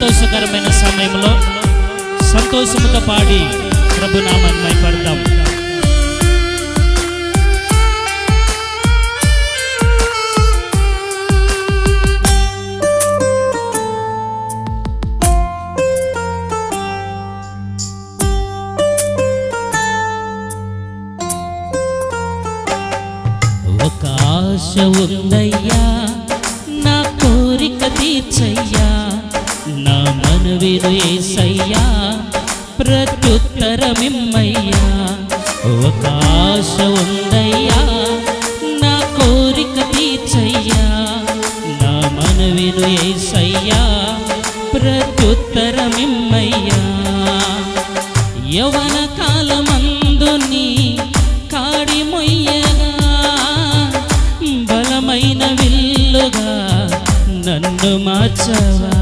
సంతోషకరమైన సమయంలో సంతోషముతో పాడి ప్రభునామాన్ని పడతాం ఒక ఆశ ఉందయ్యా నా కోరిక తీర్చయ్యా. నా మనవిను ఏసయ్యా ప్రత్యుత్తరమిమ్మయ్యా. ఒక ఆశ ఉందయ్యా నా కోరిక తీర్చయ్యా. నా మనవిను ఏసయ్యా ప్రత్యుత్తరమిమ్మయ్యా. యవన కాలమందు నీ కాడి మొయ్యగా బలమైన విల్లుగా నన్ను మార్చవా.